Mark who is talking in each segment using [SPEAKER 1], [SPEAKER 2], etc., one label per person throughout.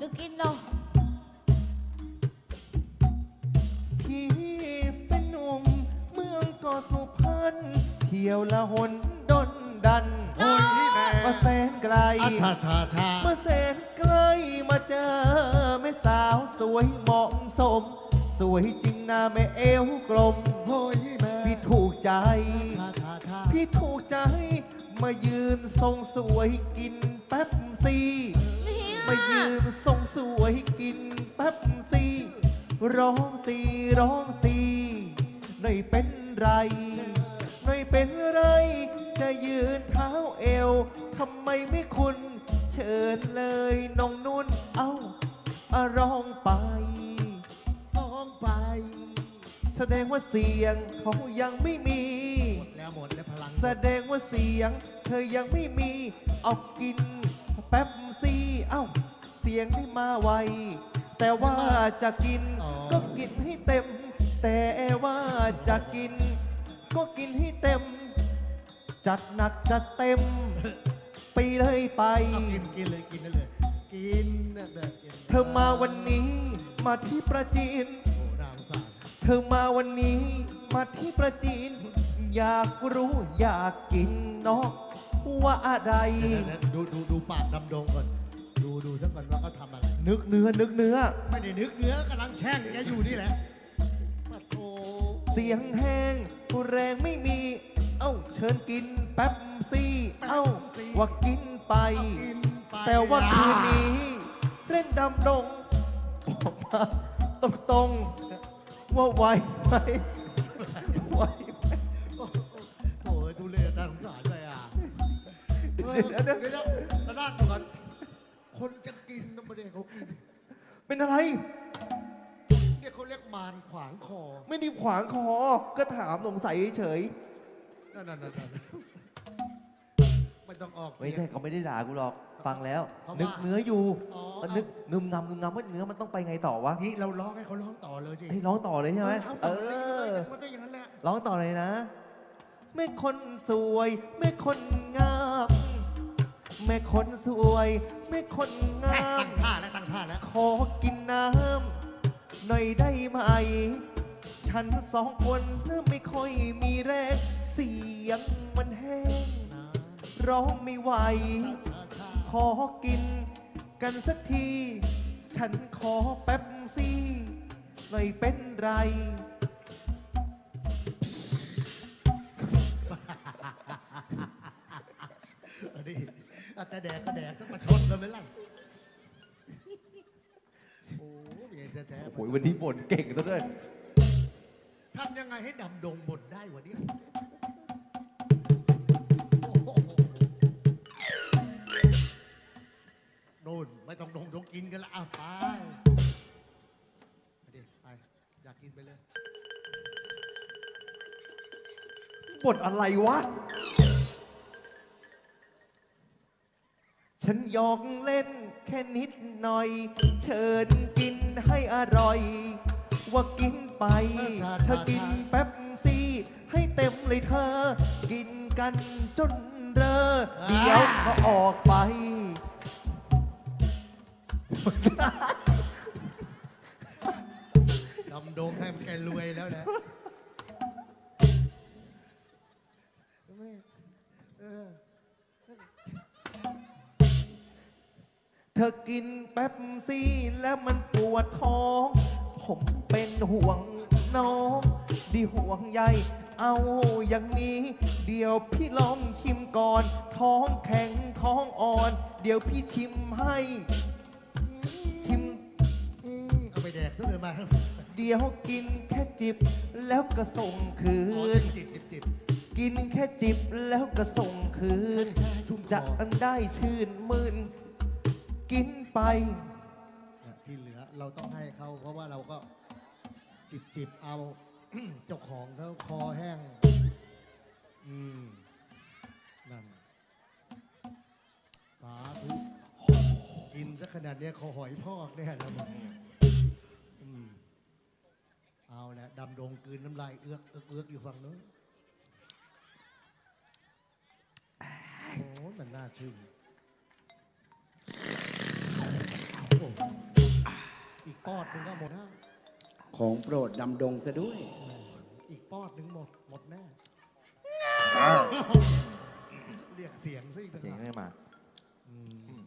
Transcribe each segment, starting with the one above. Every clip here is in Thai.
[SPEAKER 1] หรือกินเรา
[SPEAKER 2] พี่เป็นหนุ่มเมืองเกาะสุพรรณเที่ยวละหนดนดัน
[SPEAKER 1] โอ้ยแม่
[SPEAKER 2] มาแสนไกล
[SPEAKER 3] อาชาชาชา
[SPEAKER 2] เมื่อแสนใกล้มาเจอแม่สาวสวยเหมาะสม สวยจริงนะแม่เอวกลม
[SPEAKER 3] โอ้ยแม่
[SPEAKER 2] พี่ถูกใจ
[SPEAKER 3] ชาชาชา
[SPEAKER 2] พี่ถูกใจ มายืนทรงสวยกินแป๊บซี
[SPEAKER 1] เนี่ย
[SPEAKER 2] มายืน ทรงสวยกินแป๊บซีร้องสีร้องสีหน่อยเป็นไรหน่อยเป็นไร จะยืนเท้าเอวทำไมไม่คุณเชิญเลยน้องนุ่นเอ้าอะร้องไป
[SPEAKER 3] ร้องไป
[SPEAKER 2] แสดงว่าเสียงเขายังไม่มี
[SPEAKER 3] หมดแล้วหมดแล้วพลัง
[SPEAKER 2] แสดงว่าเสียง เธอยังไม่มี เอากินแป๊บซีเอ้า เสียงไม่มาไว แต่ว่าจะกินก็กินให้เต็ม แต่ว่าจะกิน ก็กินให้เต็ม จัดหนักจัดเต็ม ไปเลยไป
[SPEAKER 3] เอากินกินเลยกินได้เลย กินเนี่ยเด็กกิน
[SPEAKER 2] เธอมาวันนี้มาที่ประจีน
[SPEAKER 3] โอ้ดาวสาร
[SPEAKER 2] เธอมาวันนี้มาที่ประจีน อยากรู้อยากกินเนาะว่าอะไร
[SPEAKER 3] เดี๋ยวๆดูดูดูปากดำดงก่อน ดูซะก่อนว่าเขาทำอะไร
[SPEAKER 2] นึกเนื้อนึกเนื้อ
[SPEAKER 3] ไม่ได้นึกเนื้อกำลังแช่งแกอยู่นี่แหละมาโถ
[SPEAKER 2] เสียงแห้งแรงไม่มี เอ้าเชิญกินแป๊บซี่ เอ้าว่ากินไป
[SPEAKER 3] กินไป
[SPEAKER 2] แต่ว่าคืนนี้ เล่นดำดงบอกมาตรงตรงๆว่าไหวไหมไหวไหม
[SPEAKER 3] โอ้ยดูเลยน่าสงสารเลยอะเออ
[SPEAKER 2] เดี๋ยว
[SPEAKER 3] เดี๋ยว
[SPEAKER 2] เดี๋ยว
[SPEAKER 3] ตะด้านก่อน คนจะกินนะไม่ได้เขากิน
[SPEAKER 2] เป็นอะไร
[SPEAKER 3] เนี่ยเขาเรียกมารขวางคอ
[SPEAKER 2] ไม่ได้ขวางคอ ก็ถามสงสัยเฉย
[SPEAKER 3] นั่นนั่นนั่นไม่ต้องออก
[SPEAKER 2] ๆไม่
[SPEAKER 3] เสียง
[SPEAKER 2] ใช่เขาไม่ได้ด่ากูหรอก ฟังแล้ว
[SPEAKER 3] เขาว่า
[SPEAKER 2] นึกเนื้ออยู่
[SPEAKER 3] อ๋อ
[SPEAKER 2] เออนึกงึมงำงึมงำว่าเนื้อมันต้องไปไงต่อวะ
[SPEAKER 3] นี่เราร้องให้เขาร้องต่อเลยสิ
[SPEAKER 2] ให้ร้องต่อเลยใช่ไหมาเอ
[SPEAKER 3] ต่ลย
[SPEAKER 2] อ
[SPEAKER 3] มันต้องอย่างนั้นแหละ
[SPEAKER 2] ร้องต่อเลยนะ แม่คนสวย แม่คนงา มแม่คนสวย แม่คนงา
[SPEAKER 3] ตั้
[SPEAKER 2] ม
[SPEAKER 3] งท่าแล้วตั้งท่าแล้ว
[SPEAKER 2] ขอกินน้ำหน่อยได้ไหม ฉันสองคนน่ะไม่ค่อยมีแรงเสียงมันแห้ง
[SPEAKER 3] นะ
[SPEAKER 2] ร้องไม่ไหว
[SPEAKER 3] ช้าช้า
[SPEAKER 2] ขอกินกันสักที ฉันขอแป๊บซี่หน่อยเป็นไร
[SPEAKER 3] เออดิ อาจจะแดกก็แดกสักมาชนกันไหมล่ะโอ้ยแท้แท้ๆ
[SPEAKER 2] โอ้ยวันนี้บ่นเก่งซะด้วย
[SPEAKER 3] ทำยังไงให้ดำดงบนได้วะเนี่ยโอ้โหนู่นไม่ต้องดงดงกินกันละอะไปไปดิไปอยากกินไปเลย
[SPEAKER 2] บ่นอะไรวะ ฉันหยอกเล่นแค่นิดหน่อย เชิญกินให้อร่อย ว่ากินไป เธอกินแป๊บซี่ ให้เต็มเลยเธอ กินกันจนเรอเดี๋ยวก็ออกไป
[SPEAKER 3] ดำดงให้มันแกรวยแล้วนะไม่เออ
[SPEAKER 2] เธอกินแป๊บซี่แล้วมันปวดท้อง ผมเป็นห่วงน้อง ดีห่วงใยเอาอย่างนี้ เดี๋ยวพี่ลองชิมก่อน ท้องแข็งท้องอ่อน เดี๋ยวพี่ชิมให้ ชิม
[SPEAKER 3] อืมเอาไปแดกซะเลยมา
[SPEAKER 2] เดี๋ยวกินแค่จิบแล้วก็ส่งคื
[SPEAKER 3] อ๋อน จิบจิบจิบ
[SPEAKER 2] กินแค่จิบแล้วก็ส่งคืน
[SPEAKER 3] แค่ชุ่มค
[SPEAKER 2] จะ
[SPEAKER 3] อ
[SPEAKER 2] ได้ชื่นมื่น กินไป
[SPEAKER 3] เนี่ยที่เหลือเราต้องให้เขาเพราะว่าเราก็จิบจิบเอา เจ้าของเขาคอแห้ง อืม นั่น สาธุกินซะขนาดเนี้ยคอหอยพอกแน่แล้วมึงอืม เอาแหละดำดงกลืนน้ำลายเอือกเอือกเอือกอยู่ฝั่งนู้นโอ้มันน่าชื่น อดหนึ่งก็หมดแล้ว
[SPEAKER 1] ของโปรดดำดงซะด้วย
[SPEAKER 3] อีกปอดหนึ่งหมด หมดแน่เรียกเสียงซะอีกต่าง
[SPEAKER 2] เสียง
[SPEAKER 3] หาก
[SPEAKER 2] ไม่มา
[SPEAKER 3] อืม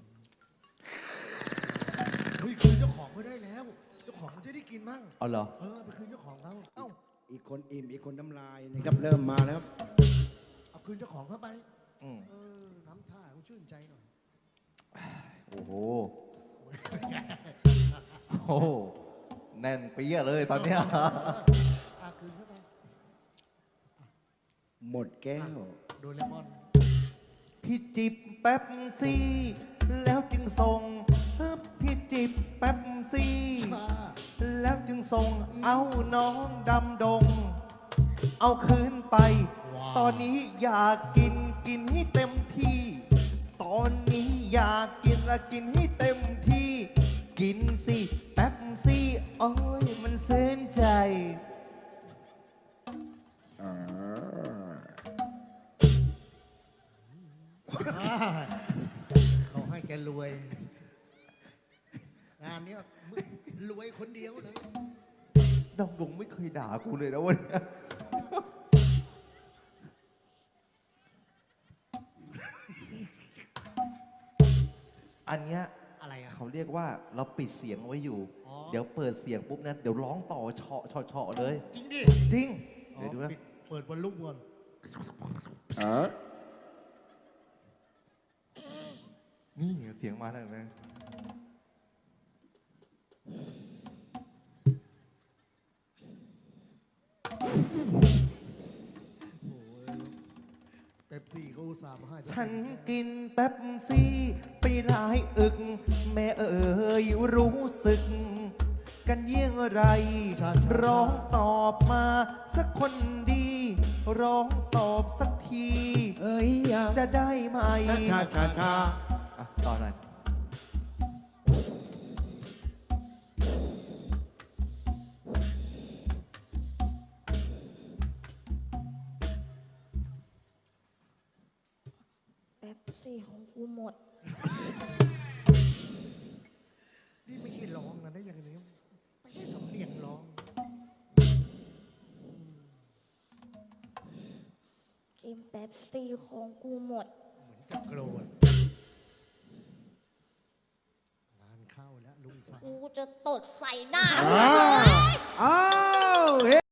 [SPEAKER 3] เฮ้ยคืนเจ้าของก็ได้แล้ว เจ้าของมันจะได้กินมั่ง
[SPEAKER 2] เอาเหรอ
[SPEAKER 3] เออไปคืนเจ้าของเขาเอ้า
[SPEAKER 1] อีกคนอิ่มอีกคนน้ำลายนะครับเริ่มมาแล้วครับ
[SPEAKER 3] เอาคืนเจ้าของเข้าไป
[SPEAKER 2] อืม
[SPEAKER 3] เออน้ำท่าเขาชื่นใจหน่อย
[SPEAKER 2] โอ้โห โอ้โหแน่นเปี้ยเลยตอนเนี้ย
[SPEAKER 3] อาคืนเข้าไป
[SPEAKER 1] หมดแก้ว
[SPEAKER 3] โดเรมอน
[SPEAKER 2] พี่จิบแป๊บซี่ แล้วจึงส่งพี่จิบแป๊บซี่
[SPEAKER 3] ชา
[SPEAKER 2] แล้วจึงส่งเอาน้องดำดง เอาคืนไป
[SPEAKER 3] ว้าว
[SPEAKER 2] ตอนนี้อยากกินกินให้เต็มที่ ตอนนี้อยากกินละกินให้เต็มที่ กินสิแป๊บสิโอ้ยมันเส้นใจ
[SPEAKER 3] เขาให้แกรวย งานเนี้ยมึงรวยคนเดียวเลย
[SPEAKER 2] ดำดงไม่เคยด่ากูเลยนะวันเนี้ยอันเนี้ย
[SPEAKER 3] อะไรอะ
[SPEAKER 2] เขาเรียกว่าเราปิดเสียงไว้อยู่
[SPEAKER 3] อ๋อ
[SPEAKER 2] เดี๋ยวเปิดเสียงปุ๊บนะเดี๋ยวร้องต่อเฉาะเฉาะเฉาะเลย
[SPEAKER 3] จริงดิ
[SPEAKER 2] จริง
[SPEAKER 3] อ๋อ
[SPEAKER 2] เดี๋ยวดูนะ
[SPEAKER 3] ปิดเปิดบอลลุ่มก่อน
[SPEAKER 2] นี่เสียงมาแล้วนะ
[SPEAKER 3] โอ้ยเป๊ปซี่เขาอุตส่าห์มาให้
[SPEAKER 2] ฉันกินแป๊บซี่ ไปหลายอึก แม่เอ๋ยรู้สึก กันเยี่ยงไร ร้องตอบมาสักคนดี ร้องตอบสักที
[SPEAKER 1] เอ้ยอย่า
[SPEAKER 2] จะได้ไหม
[SPEAKER 1] ชาชาชา
[SPEAKER 2] อะต่อหน่อย
[SPEAKER 4] แป๊บซี่ของกูหมด
[SPEAKER 3] นี่ไม่ใช่ร้องนะได้อย่างนี้ไม่ใช่สำเนียงร้อง
[SPEAKER 4] กินแป๊บซี่ของกูหมด
[SPEAKER 3] เหมือนจะโกรธงานเข้าแล้วลุงฟ้า
[SPEAKER 4] กูจะตดใส่หน้า
[SPEAKER 1] อ้าว